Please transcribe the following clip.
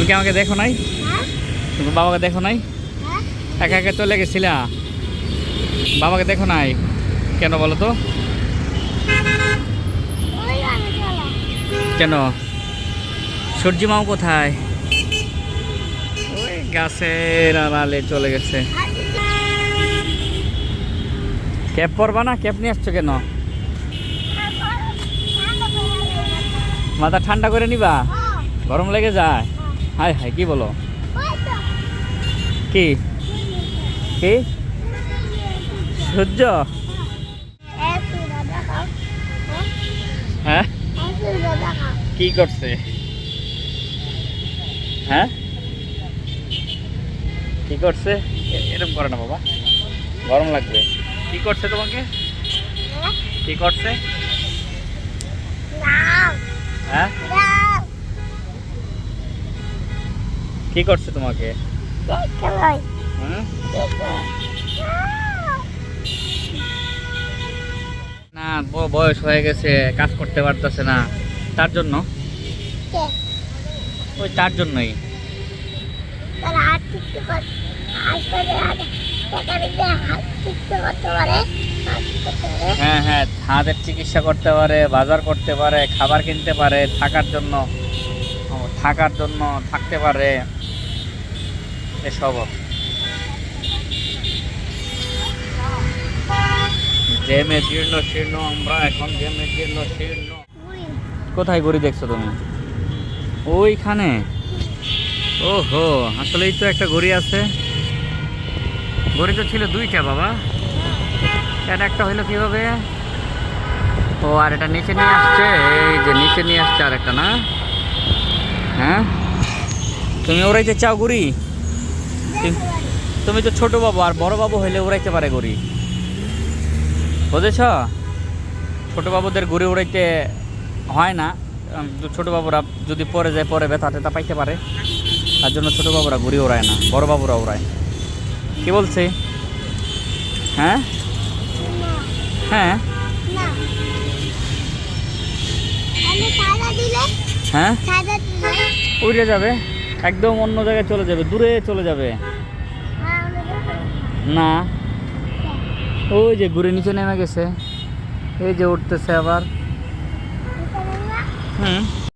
তুমি কি আমাকে দেখো নাই? তুমি বাবাকে দেখো নাই? একা একা চলে গেছিলা? বাবাকে দেখো নাই? কেন বলো তো? কেন? সূর্যি মাও কোথায়? ওই গাছের আড়ালে চলে গেছে। ক্যাপ পরবা না? ক্যাপ নিয়ে আসছো কেন? মাথা ঠান্ডা করে নিবা? গরম লেগে যায়? হাই হাই কি বলো? কি? কি? সূর্য? হ্যাঁ? কি করছে? হ্যাঁ? কি করছে? এরকম করে না বাবা। গরম লাগবে। কি করছে তোমাকে? কি করছে? হ্যাঁ? কি করছে তোমাকে? না বয়স হয়ে গেছে কাজ করতে পারতেছে না। তার জন্য? ওই তার জন্যই। হ্যাঁ হ্যাঁ হাতের চিকিৎসা করতে পারে বাজার করতে পারে খাবার কিনতে পারে থাকার জন্য থাকার জন্য থাকতে পারে। এসব জেমে জীর্ণ, শীর্ণ, আমরা এখন জেমে জীর্ণ, শীর্ণ। কোথায় গড়ি দেখছ তুমি? ওইখানে। ওহো, আসলেই তো একটা ঘড়ি আছে। ঘড়ি তো ছিল দুইটা, বাবা। এটা একটা হইল কীভাবে? ও, আর এটা নিচে নিয়ে আসছে। এই যে নিচে নিয়ে আসছে আর একটা না? হ্যাঁ? তুমি ওরাইতে চাও গড়ি তুমি- তো ছোট বাবু আর বড় বাবু হইলে উড়াইতে পারে গড়ি। বুঝেছ? ছোট বাবুদের ঘুরে উড়াইতে হয় না। ছোট বাবুরা যদি পরে যায় পরে ব্যথা টেথা পাইতে পারে। তার জন্য ছোট বাবুরা ঘুরে ওড়ায় না বড় বাবুরা ওড়ায় কি বলছে? হ্যাঁ? হ্যাঁ? হ্যাঁ? উড়ে যাবে। একদম অন্য জায়গায় চলে যাবে দূরে চলে যাবে। না। ওই যে ঘুরে নিচে নেমে গেছে। এই যে উঠতেছে আবার। হুম।